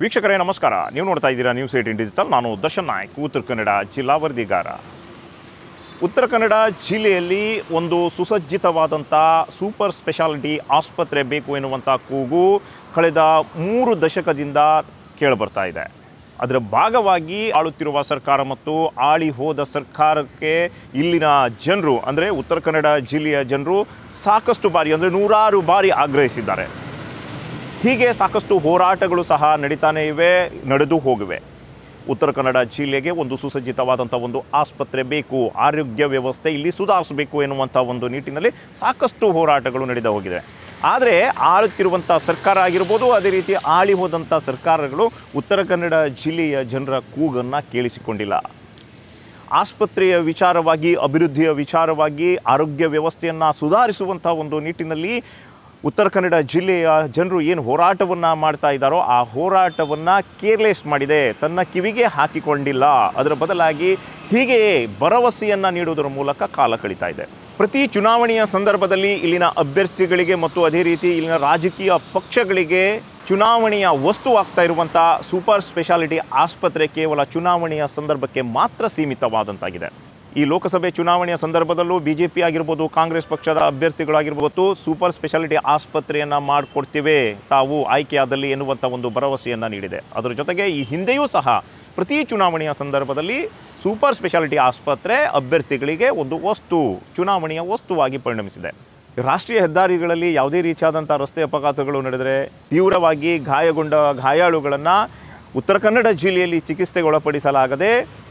ವೀಕ್ಷಕರೇ, ನಮಸ್ಕಾರ. ನೀವು ನೋಡ್ತಾ ಇದ್ದೀರಾ ನ್ಯೂಸ್ ಏಟಿನ್ ಡಿಜಿಟಲ್ ನಾನು ದರ್ಶನ್ ನಾಯ್ಕ್, ಉತ್ತರ ಕನ್ನಡ ಜಿಲ್ಲಾ ವರದಿಗಾರ. ಉತ್ತರ ಕನ್ನಡ ಜಿಲ್ಲೆಯಲ್ಲಿ ಒಂದು ಸುಸಜ್ಜಿತವಾದಂಥ ಸೂಪರ್ ಸ್ಪೆಷಾಲಿಟಿ ಆಸ್ಪತ್ರೆ ಬೇಕು ಎನ್ನುವಂಥ ಕೂಗು ಕಳೆದ ಮೂರು ದಶಕದಿಂದ ಕೇಳಿಬರ್ತಾ ಇದೆ. ಅದರ ಭಾಗವಾಗಿ ಆಳುತ್ತಿರುವ ಸರ್ಕಾರ ಮತ್ತು ಆಳಿ ಹೋದ ಸರ್ಕಾರಕ್ಕೆ ಇಲ್ಲಿನ ಜನರು, ಅಂದರೆ ಉತ್ತರ ಕನ್ನಡ ಜಿಲ್ಲೆಯ ಜನರು ಸಾಕಷ್ಟು ಬಾರಿ, ಅಂದರೆ ನೂರಾರು ಬಾರಿ ಆಗ್ರಹಿಸಿದ್ದಾರೆ. ಹೀಗೆ ಸಾಕಷ್ಟು ಹೋರಾಟಗಳು ಸಹ ನಡೀತಾನೆ ಇವೆ, ನಡೆದು ಹೋಗಿವೆ. ಉತ್ತರ ಕನ್ನಡ ಜಿಲ್ಲೆಗೆ ಒಂದು ಸುಸಜ್ಜಿತವಾದಂಥ ಒಂದು ಆಸ್ಪತ್ರೆ ಬೇಕು, ಆರೋಗ್ಯ ವ್ಯವಸ್ಥೆ ಇಲ್ಲಿ ಸುಧಾರಿಸಬೇಕು ಎನ್ನುವಂಥ ಒಂದು ನಿಟ್ಟಿನಲ್ಲಿ ಸಾಕಷ್ಟು ಹೋರಾಟಗಳು ನಡೆದು ಹೋಗಿದೆ ಆದರೆ ಆಳುತ್ತಿರುವಂಥ ಸರ್ಕಾರ ಆಗಿರ್ಬೋದು, ಅದೇ ರೀತಿ ಆಳಿ ಹೋದಂಥ ಸರ್ಕಾರಗಳು ಉತ್ತರ ಕನ್ನಡ ಜಿಲ್ಲೆಯ ಜನರ ಕೂಗನ್ನು ಕೇಳಿಸಿಕೊಂಡಿಲ್ಲ. ಆಸ್ಪತ್ರೆಯ ವಿಚಾರವಾಗಿ, ಅಭಿವೃದ್ಧಿಯ ವಿಚಾರವಾಗಿ, ಆರೋಗ್ಯ ವ್ಯವಸ್ಥೆಯನ್ನು ಸುಧಾರಿಸುವಂಥ ಒಂದು ನಿಟ್ಟಿನಲ್ಲಿ ಉತ್ತರ ಕನ್ನಡ ಜಿಲ್ಲೆಯ ಜನರು ಏನು ಹೋರಾಟವನ್ನು ಮಾಡ್ತಾ ಇದ್ದಾರೋ ಆ ಹೋರಾಟವನ್ನು ಕೇರ್ಲೆಸ್ ಮಾಡಿದೆ. ತನ್ನ ಕಿವಿಗೆ ಹಾಕಿಕೊಂಡಿಲ್ಲ. ಅದರ ಬದಲಾಗಿ ಹೀಗೆಯೇ ಭರವಸೆಯನ್ನು ನೀಡುವುದರ ಮೂಲಕ ಕಾಲ ಕಳೀತಾ ಇದೆ. ಪ್ರತಿ ಚುನಾವಣೆಯ ಸಂದರ್ಭದಲ್ಲಿ ಇಲ್ಲಿನ ಅಭ್ಯರ್ಥಿಗಳಿಗೆ ಮತ್ತು ಅದೇ ರೀತಿ ಇಲ್ಲಿನ ರಾಜಕೀಯ ಪಕ್ಷಗಳಿಗೆ ಚುನಾವಣೆಯ ವಸ್ತುವಾಗ್ತಾ ಇರುವಂಥ ಸೂಪರ್ ಸ್ಪೆಷಾಲಿಟಿ ಆಸ್ಪತ್ರೆ ಕೇವಲ ಚುನಾವಣೆಯ ಸಂದರ್ಭಕ್ಕೆ ಮಾತ್ರ ಸೀಮಿತವಾದಂತಾಗಿದೆ. ಈ ಲೋಕಸಭೆ ಚುನಾವಣೆಯ ಸಂದರ್ಭದಲ್ಲೂ ಬಿ ಜೆ ಪಿ ಆಗಿರ್ಬೋದು, ಕಾಂಗ್ರೆಸ್ ಪಕ್ಷದ ಅಭ್ಯರ್ಥಿಗಳಾಗಿರ್ಬೋದು ಸೂಪರ್ ಸ್ಪೆಷಾಲಿಟಿ ಆಸ್ಪತ್ರೆಯನ್ನು ಮಾಡಿಕೊಡ್ತೀವಿ. ತಾವು ಆಯ್ಕೆಯಾದಲ್ಲಿ ಎನ್ನುವಂಥ ಒಂದು ಭರವಸೆಯನ್ನು ನೀಡಿದೆ. ಅದರ ಜೊತೆಗೆ ಈ ಹಿಂದೆಯೂ ಸಹ ಪ್ರತಿ ಚುನಾವಣೆಯ ಸಂದರ್ಭದಲ್ಲಿ ಸೂಪರ್ ಸ್ಪೆಷಾಲಿಟಿ ಆಸ್ಪತ್ರೆ ಅಭ್ಯರ್ಥಿಗಳಿಗೆ ಒಂದು ವಸ್ತು, ಚುನಾವಣೆಯ ವಸ್ತುವಾಗಿ ಪರಿಣಮಿಸಿದೆ. ರಾಷ್ಟ್ರೀಯ ಹೆದ್ದಾರಿಗಳಲ್ಲಿ ಯಾವುದೇ ರೀತಿಯಾದಂಥ ರಸ್ತೆ ಅಪಘಾತಗಳು ನಡೆದರೆ ತೀವ್ರವಾಗಿ ಗಾಯಗೊಂಡ ಗಾಯಾಳುಗಳನ್ನು ಉತ್ತರ ಕನ್ನಡ ಜಿಲ್ಲೆಯಲ್ಲಿ ಚಿಕಿತ್ಸೆಗೆ ಒಳಪಡಿಸಲಾಗದೆ ಹಪ್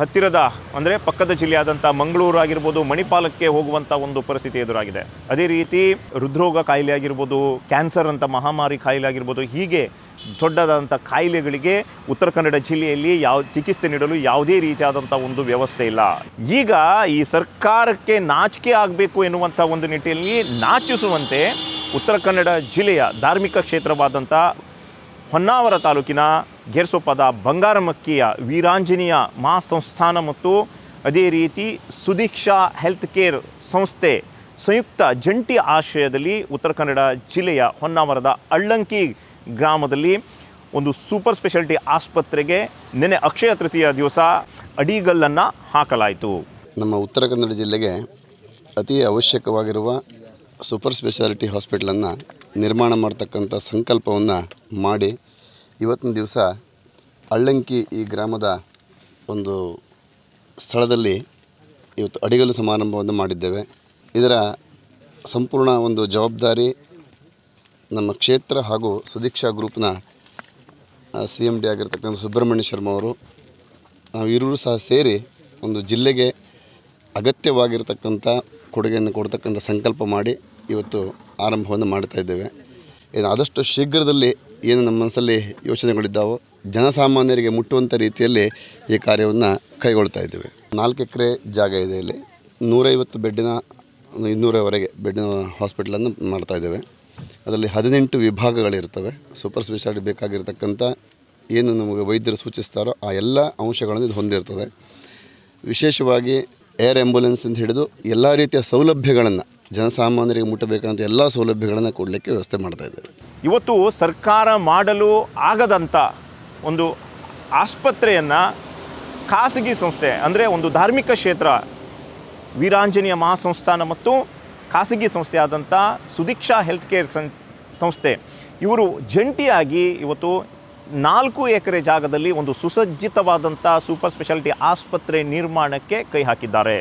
ಹತ್ತಿರದ, ಅಂದರೆ ಪಕ್ಕದ ಜಿಲ್ಲೆಯಾದಂಥ ಮಂಗಳೂರು ಆಗಿರ್ಬೋದು, ಮಣಿಪಾಲಕ್ಕೆ ಹೋಗುವಂಥ ಒಂದು ಪರಿಸ್ಥಿತಿ ಎದುರಾಗಿದೆ. ಅದೇ ರೀತಿ ಹೃದ್ರೋಗ ಕಾಯಿಲೆ ಆಗಿರ್ಬೋದು ಕ್ಯಾನ್ಸರ್ ಅಂತ ಮಹಾಮಾರಿ ಕಾಯಿಲೆ ಆಗಿರ್ಬೋದು ಹೀಗೆ ದೊಡ್ಡದಾದಂಥ ಕಾಯಿಲೆಗಳಿಗೆ ಉತ್ತರ ಕನ್ನಡ ಜಿಲ್ಲೆಯಲ್ಲಿ ಯಾವ, ಚಿಕಿತ್ಸೆ ನೀಡಲು ಯಾವುದೇ ರೀತಿಯಾದಂಥ ಒಂದು ವ್ಯವಸ್ಥೆ ಇಲ್ಲ. ಈಗ ಈ ಸರ್ಕಾರಕ್ಕೆ ನಾಚಿಕೆ ಆಗಬೇಕು ಎನ್ನುವಂಥ ಒಂದು ನಿಟ್ಟಿನಲ್ಲಿ ನಾಚಿಸುವಂತೆ ಉತ್ತರ ಕನ್ನಡ ಜಿಲ್ಲೆಯ ಧಾರ್ಮಿಕ ಕ್ಷೇತ್ರವಾದಂಥ ಹೊನ್ನಾವರ ತಾಲೂಕಿನ ಗೆರ್ಸೊಪ್ಪದ ಬಂಗಾರಮಕ್ಕಿಯ ವೀರಾಂಜನೇಯ ಮಹಾಸಂಸ್ಥಾನ ಮತ್ತು ಅದೇ ರೀತಿ ಸುದೀಕ್ಷಾ ಹೆಲ್ತ್ ಕೇರ್ ಸಂಸ್ಥೆ ಸಂಯುಕ್ತ ಜಂಟಿ ಆಶ್ರಯದಲ್ಲಿ ಉತ್ತರ ಕನ್ನಡ ಜಿಲ್ಲೆಯ ಹೊನ್ನಾವರದ ಅಳ್ಳಂಕಿ ಗ್ರಾಮದಲ್ಲಿ ಒಂದು ಸೂಪರ್ ಸ್ಪೆಷಾಲಿಟಿ ಆಸ್ಪತ್ರೆಗೆ ನಿನ್ನೆ ಅಕ್ಷಯ ತೃತೀಯ ದಿವಸ ಅಡಿಗಲ್ಲನ್ನು ಹಾಕಲಾಯಿತು. ನಮ್ಮ ಉತ್ತರ ಕನ್ನಡ ಜಿಲ್ಲೆಗೆ ಅತಿ ಅವಶ್ಯಕವಾಗಿರುವ ಸೂಪರ್ ಸ್ಪೆಷಾಲಿಟಿ ಹಾಸ್ಪಿಟ್ಲನ್ನು ನಿರ್ಮಾಣ ಮಾಡ್ತಕ್ಕಂಥ ಸಂಕಲ್ಪವನ್ನು ಮಾಡಿ ಇವತ್ತಿನ ದಿವಸ ಅಳ್ಳಂಕಿ ಈ ಗ್ರಾಮದ ಒಂದು ಸ್ಥಳದಲ್ಲಿ ಇವತ್ತು ಅಡಿಗಲ್ಲು ಸಮಾರಂಭವನ್ನು ಮಾಡಿದ್ದೇವೆ. ಇದರ ಸಂಪೂರ್ಣ ಒಂದು ಜವಾಬ್ದಾರಿ ನಮ್ಮ ಕ್ಷೇತ್ರ ಹಾಗೂ ಸುದೀಕ್ಷಾ ಗ್ರೂಪ್ನ ಸಿ ಎಂ ಡಿ ಆಗಿರ್ತಕ್ಕಂಥ ಸುಬ್ರಹ್ಮಣ್ಯ ಶರ್ಮ ಅವರು, ನಾವು ಇರುವರು ಸಹ ಸೇರಿ ಒಂದು ಜಿಲ್ಲೆಗೆ ಅಗತ್ಯವಾಗಿರತಕ್ಕಂಥ ಕೊಡುಗೆಯನ್ನು ಕೊಡ್ತಕ್ಕಂಥ ಸಂಕಲ್ಪ ಮಾಡಿ ಇವತ್ತು ಆರಂಭವನ್ನು ಮಾಡ್ತಾ ಇದ್ದೇವೆ. ಇದು ಆದಷ್ಟು ಶೀಘ್ರದಲ್ಲಿ ಏನು ನಮ್ಮ ಮನಸ್ಸಲ್ಲಿ ಯೋಚನೆಗಳಿದ್ದಾವೋ, ಜನಸಾಮಾನ್ಯರಿಗೆ ಮುಟ್ಟುವಂಥ ರೀತಿಯಲ್ಲಿ ಈ ಕಾರ್ಯವನ್ನು ಕೈಗೊಳ್ತಾ ಇದ್ದೇವೆ. ನಾಲ್ಕು ಎಕರೆ ಜಾಗ ಇದೆ ಇಲ್ಲಿ. ನೂರೈವತ್ತು ಬೆಡ್ಡಿನ, ಇನ್ನೂರವರೆಗೆ ಬೆಡ್ಡಿನ ಹಾಸ್ಪಿಟ್ಲನ್ನು ಮಾಡ್ತಾ ಇದ್ದೇವೆ. ಅದರಲ್ಲಿ ಹದಿನೆಂಟು ವಿಭಾಗಗಳಿರ್ತವೆ. ಸೂಪರ್ ಸ್ಪೆಷಾಲಿಟಿ ಬೇಕಾಗಿರ್ತಕ್ಕಂಥ ಏನು ನಮಗೆ ವೈದ್ಯರು ಸೂಚಿಸ್ತಾರೋ ಆ ಎಲ್ಲ ಅಂಶಗಳನ್ನು ಇದು ಹೊಂದಿರ್ತದೆ. ವಿಶೇಷವಾಗಿ ಏರ್ ಆ್ಯಂಬುಲೆನ್ಸ್ ಅಂತ ಹಿಡಿದು ಎಲ್ಲ ರೀತಿಯ ಸೌಲಭ್ಯಗಳನ್ನು ಜನಸಾಮಾನ್ಯರಿಗೆ ಮುಟ್ಟಬೇಕಂತ ಎಲ್ಲ ಸೌಲಭ್ಯಗಳನ್ನು ಕೊಡಲಿಕ್ಕೆ ವ್ಯವಸ್ಥೆ ಮಾಡ್ತಾ ಇದ್ದೇವೆ ಇವತ್ತು ಸರ್ಕಾರ ಮಾಡಲು ಆಗದಂಥ ಒಂದು ಆಸ್ಪತ್ರೆಯನ್ನು ಖಾಸಗಿ ಸಂಸ್ಥೆ, ಅಂದರೆ ಒಂದು ಧಾರ್ಮಿಕ ಕ್ಷೇತ್ರ, ವೀರಾಂಜನೇಯ ಮಹಾಸಂಸ್ಥಾನ ಮತ್ತು ಖಾಸಗಿ ಸಂಸ್ಥೆಯಾದಂಥ ಸುದೀಕ್ಷಾ ಹೆಲ್ತ್ ಕೇರ್ ಸಂಸ್ಥೆ, ಇವರು ಜಂಟಿಯಾಗಿ ಇವತ್ತು ನಾಲ್ಕು ಎಕರೆ ಜಾಗದಲ್ಲಿ ಒಂದು ಸುಸಜ್ಜಿತವಾದಂಥ ಸೂಪರ್ ಸ್ಪೆಷಾಲಿಟಿ ಆಸ್ಪತ್ರೆ ನಿರ್ಮಾಣಕ್ಕೆ ಕೈ ಹಾಕಿದ್ದಾರೆ.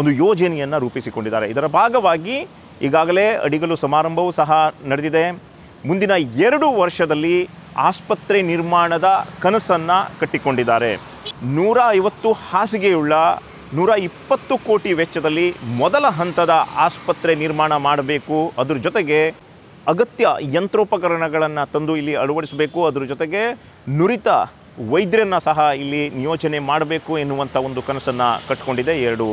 ಒಂದು ಯೋಜನೆಯನ್ನು ರೂಪಿಸಿಕೊಂಡಿದ್ದಾರೆ. ಇದರ ಭಾಗವಾಗಿ ಈಗಾಗಲೇ ಅಡಿಗಲು ಸಮಾರಂಭವೂ ಸಹ ನಡೆದಿದೆ. ಮುಂದಿನ ಎರಡು ವರ್ಷದಲ್ಲಿ ಆಸ್ಪತ್ರೆ ನಿರ್ಮಾಣದ ಕನಸನ್ನು ಕಟ್ಟಿಕೊಂಡಿದ್ದಾರೆ. ನೂರ ಐವತ್ತು ಹಾಸಿಗೆಯುಳ್ಳ ನೂರ ಇಪ್ಪತ್ತು ಕೋಟಿ ವೆಚ್ಚದಲ್ಲಿ ಮೊದಲ ಹಂತದ ಆಸ್ಪತ್ರೆ ನಿರ್ಮಾಣ ಮಾಡಬೇಕು. ಅದ್ರ ಜೊತೆಗೆ ಅಗತ್ಯ ಯಂತ್ರೋಪಕರಣಗಳನ್ನು ತಂದು ಇಲ್ಲಿ ಅಳವಡಿಸಬೇಕು. ಅದ್ರ ಜೊತೆಗೆ ನುರಿತ ವೈದ್ಯರನ್ನು ಸಹ ಇಲ್ಲಿ ನಿಯೋಜನೆ ಮಾಡಬೇಕು ಎನ್ನುವಂಥ ಒಂದು ಕನಸನ್ನು ಕಟ್ಕೊಂಡಿದೆ ಎರಡು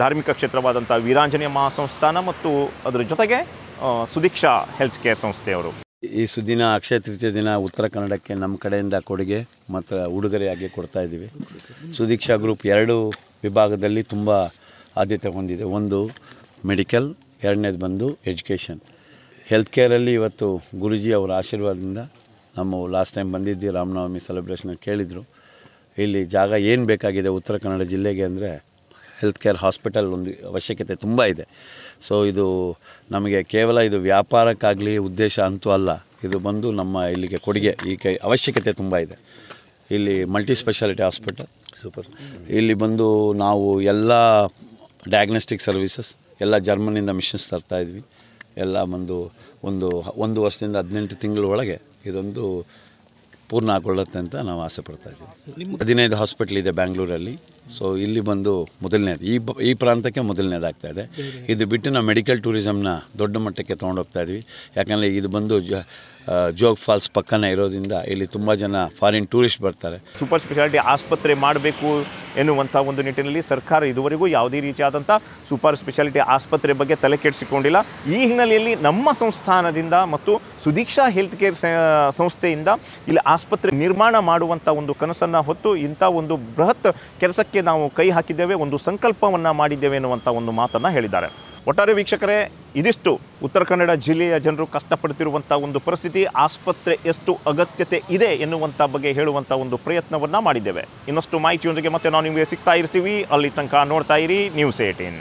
ಧಾರ್ಮಿಕ ಕ್ಷೇತ್ರವಾದಂಥ ವೀರಾಂಜನೇಯ ಮಹಾಸಂಸ್ಥಾನ ಮತ್ತು ಅದರ ಜೊತೆಗೆ ಸುದೀಕ್ಷಾ ಹೆಲ್ತ್ ಕೇರ್ ಸಂಸ್ಥೆಯವರು ಈ ಸುದಿನ ಅಕ್ಷಯ ತೃತೀಯ ದಿನ ಉತ್ತರ ಕನ್ನಡಕ್ಕೆ ನಮ್ಮ ಕಡೆಯಿಂದ ಕೊಡುಗೆ ಮತ್ತು ಉಡುಗೊರೆಯಾಗಿ ಕೊಡ್ತಾ ಇದ್ದೀವಿ. ಸುದೀಕ್ಷಾ ಗ್ರೂಪ್ ಎರಡು ವಿಭಾಗದಲ್ಲಿ ತುಂಬ ಆದ್ಯತೆ ಹೊಂದಿದೆ. ಒಂದು ಮೆಡಿಕಲ್, ಎರಡನೇದು ಬಂದು ಎಜುಕೇಷನ್. ಹೆಲ್ತ್ ಕೇರಲ್ಲಿ ಇವತ್ತು ಗುರುಜಿ ಅವರ ಆಶೀರ್ವಾದದಿಂದ ನಮ್ಮ ಲಾಸ್ಟ್ ಟೈಮ್ ಬಂದಿದ್ದು ರಾಮನವಮಿ ಸೆಲೆಬ್ರೇಷನ್ ಕೇಳಿದರು. ಇಲ್ಲಿ ಜಾಗ ಏನು ಬೇಕಾಗಿದೆ ಉತ್ತರ ಕನ್ನಡ ಜಿಲ್ಲೆಗೆ ಅಂದರೆ ಹೆಲ್ತ್ ಕೇರ್ ಹಾಸ್ಪಿಟಲ್ ಒಂದು ಅವಶ್ಯಕತೆ ತುಂಬ ಇದೆ. ಸೊ ಇದು ನಮಗೆ ಕೇವಲ ಇದು ವ್ಯಾಪಾರಕ್ಕಾಗಲಿ ಉದ್ದೇಶ ಅಂತೂ ಅಲ್ಲ. ಇದು ಬಂದು ನಮ್ಮ ಇಲ್ಲಿಗೆ ಕೊಡುಗೆ ಈ ಕೈ ಅವಶ್ಯಕತೆ ತುಂಬ ಇದೆ. ಇಲ್ಲಿ ಮಲ್ಟಿ ಸ್ಪೆಷಾಲಿಟಿ ಹಾಸ್ಪಿಟಲ್ ಸೂಪರ್ ಇಲ್ಲಿ ಬಂದು ನಾವು ಎಲ್ಲ ಡಯಾಗ್ನೋಸ್ಟಿಕ್ ಸರ್ವಿಸಸ್ ಎಲ್ಲ ಜರ್ಮನಿಂದ ಮಿಷನ್ಸ್ ತರ್ತಾ ಇದ್ವಿ. ಎಲ್ಲ ಬಂದು ಒಂದು ಒಂದು ವರ್ಷದಿಂದ ಹದಿನೆಂಟು ತಿಂಗಳ ಒಳಗೆ ಇದೊಂದು ಪೂರ್ಣ ಆಗೊಳ್ಳುತ್ತೆ ಅಂತ ನಾವು ಆಸೆ ಪಡ್ತಾ ಇದ್ದೀವಿ. ಹದಿನೈದು ಹಾಸ್ಪಿಟ್ಲ್ ಇದೆ ಬ್ಯಾಂಗ್ಳೂರಲ್ಲಿ ಸೊ ಇಲ್ಲಿ ಬಂದು ಮೊದಲನೇದು ಈ ಬ ಈ ಪ್ರಾಂತಕ್ಕೆ ಮೊದಲನೇದಾಗ್ತಾ ಇದೆ. ಇದು ಬಿಟ್ಟು ನಾವು ಮೆಡಿಕಲ್ ಟೂರಿಸಮ್ನ ದೊಡ್ಡ ಮಟ್ಟಕ್ಕೆ ತೊಗೊಂಡೋಗ್ತಾ ಇದ್ವಿ. ಯಾಕಂದರೆ ಇದು ಬಂದು ಜ ಜೋಗ್ ಫಾಲ್ಸ್ ಪಕ್ಕನೇ ಇರೋದ್ರಿಂದ ಇಲ್ಲಿ ತುಂಬ ಜನ ಫಾರಿನ್ ಟೂರಿಸ್ಟ್ ಬರ್ತಾರೆ. ಸೂಪರ್ ಸ್ಪೆಷಾಲಿಟಿ ಆಸ್ಪತ್ರೆ ಮಾಡಬೇಕು ಎನ್ನುವಂಥ ಒಂದು ನಿಟ್ಟಿನಲ್ಲಿ ಸರ್ಕಾರ ಇದುವರೆಗೂ ಯಾವುದೇ ರೀತಿಯಾದಂಥ ಸೂಪರ್ ಸ್ಪೆಷಾಲಿಟಿ ಆಸ್ಪತ್ರೆ ಬಗ್ಗೆ ತಲೆ ಕೆಡಿಸಿಕೊಂಡಿಲ್ಲ. ಈ ಹಿನ್ನೆಲೆಯಲ್ಲಿ ನಮ್ಮ ಸಂಸ್ಥಾನದಿಂದ ಮತ್ತು ಸುದೀಕ್ಷಾ ಹೆಲ್ತ್ ಕೇರ್ ಸಂಸ್ಥೆಯಿಂದ ಇಲ್ಲಿ ಆಸ್ಪತ್ರೆ ನಿರ್ಮಾಣ ಮಾಡುವಂಥ ಒಂದು ಕನಸನ್ನು ಹೊತ್ತು ಇಂಥ ಒಂದು ಬೃಹತ್ ಕೆಲಸಕ್ಕೆ ನಾವು ಕೈ ಹಾಕಿದ್ದೇವೆ, ಒಂದು ಸಂಕಲ್ಪವನ್ನು ಮಾಡಿದ್ದೇವೆ ಎನ್ನುವಂಥ ಒಂದು ಮಾತನ್ನು ಹೇಳಿದ್ದಾರೆ. ಒಟ್ಟಾರೆ ವೀಕ್ಷಕರೇ, ಇದಿಷ್ಟು ಉತ್ತರ ಕನ್ನಡ ಜಿಲ್ಲೆಯ ಜನರು ಕಷ್ಟಪಡ್ತಿರುವಂಥ ಒಂದು ಪರಿಸ್ಥಿತಿ, ಆಸ್ಪತ್ರೆ ಎಷ್ಟು ಅಗತ್ಯತೆ ಇದೆ ಎನ್ನುವಂಥ ಬಗ್ಗೆ ಹೇಳುವಂಥ ಒಂದು ಪ್ರಯತ್ನವನ್ನು ಮಾಡಿದ್ದೇವೆ. ಇನ್ನಷ್ಟು ಮಾಹಿತಿಯೊಂದಿಗೆ ಮತ್ತೆ ನಾವು ನಿಮಗೆ ಸಿಗ್ತಾ ಇರ್ತೀವಿ. ಅಲ್ಲಿ ತನಕ ನೋಡ್ತಾ ಇರಿ ನ್ಯೂಸ್ ಏಟೀನ್